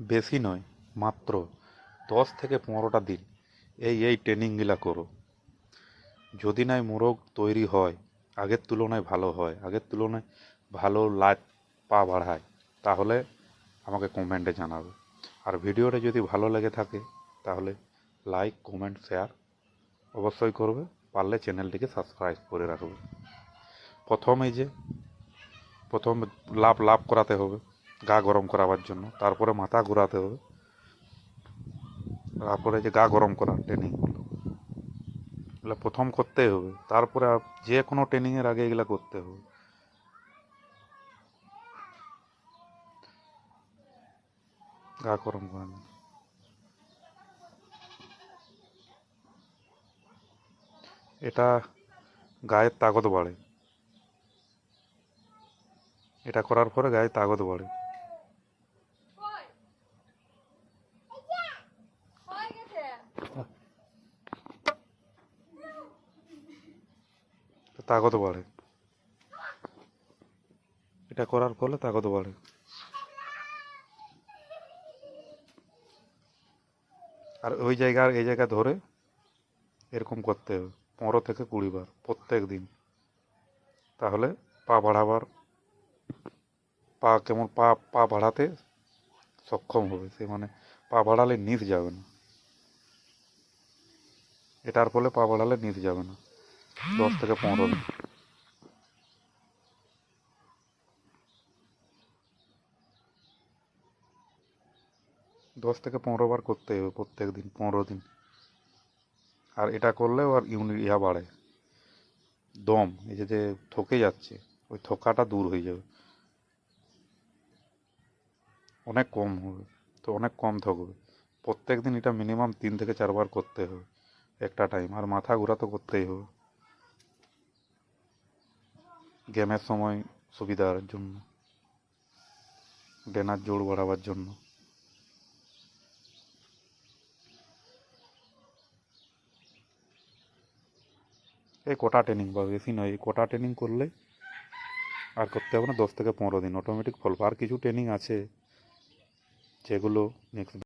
বেশি নয়, মাত্র দশ থেকে পনেরোটা দিন এই এই ট্রেনিংগুলা করো। যদি নাই মোরগ তৈরি হয়, আগের তুলনায় ভালো হয়, আগের তুলনায় ভালো লাইট পা বাড়ায়, তাহলে আমাকে কমেন্টে জানাবে। আর ভিডিওটা যদি ভালো লেগে থাকে, তাহলে লাইক, কমেন্ট, শেয়ার অবশ্যই করবে, পারলে চ্যানেলটিকে সাবস্ক্রাইব করে রাখবে। প্রথমে যে, প্রথম লাভ লাভ করাতে হবে। গা গরম করাবার জন্য। তারপরে মাথা ঘোরাতে হবে। তারপরে যে গা গরম করা ট্রেনিংগুলো এগুলো প্রথম করতেই হবে। তারপরে যে কোনো ট্রেনিংয়ের আগে এগুলো করতে হবে। গা গরম করানো এটা গায়ের তাগত বাড়ে। এটা করার পরে গায়ে তাগত বাড়ে। তাগত বাড়ে এটা করার ফলে তাগত বাড়ে আর ওই জায়গার এই জায়গা ধরে এরকম করতে হবে, পনেরো থেকে কুড়ি বার প্রত্যেক দিন। তাহলে পা বাড়াবার, পা কেমন পা পা বাড়াতে সক্ষম হবে, সে মানে পা বাড়ালে নিচ যাবে না। এটার ফলে পা বাড়ালে নিচ যাবে না। দশ থেকে পনেরো দিন। দশ থেকে পনেরো বার করতে হবে প্রত্যেক দিন, পনেরো দিন। আর এটা করলে আর ইউনি ইয়া বাড়ে। দম, এই যে থকে যাচ্ছে, ওই থকাটা দূর হয়ে যাবে। অনেক কম হবে, তো অনেক কম থাকবে। প্রত্যেক দিন এটা মিনিমাম তিন থেকে চারবার করতে হবে। একটা টাইম আর মাথা ঘোরা তো করতেই হবে। গেমের সময় সুবিধার জন্য ডেনার জোর বাড়াবার জন্য। এই কোটা ট্রেনিং বা বেশি নয়, এই কোটা ট্রেনিং করলে আর করতে হবে না, দশ থেকে পনেরো দিন। অটোমেটিক ফল আর কিছু ট্রেনিং আছে যেগুলো নেক্সট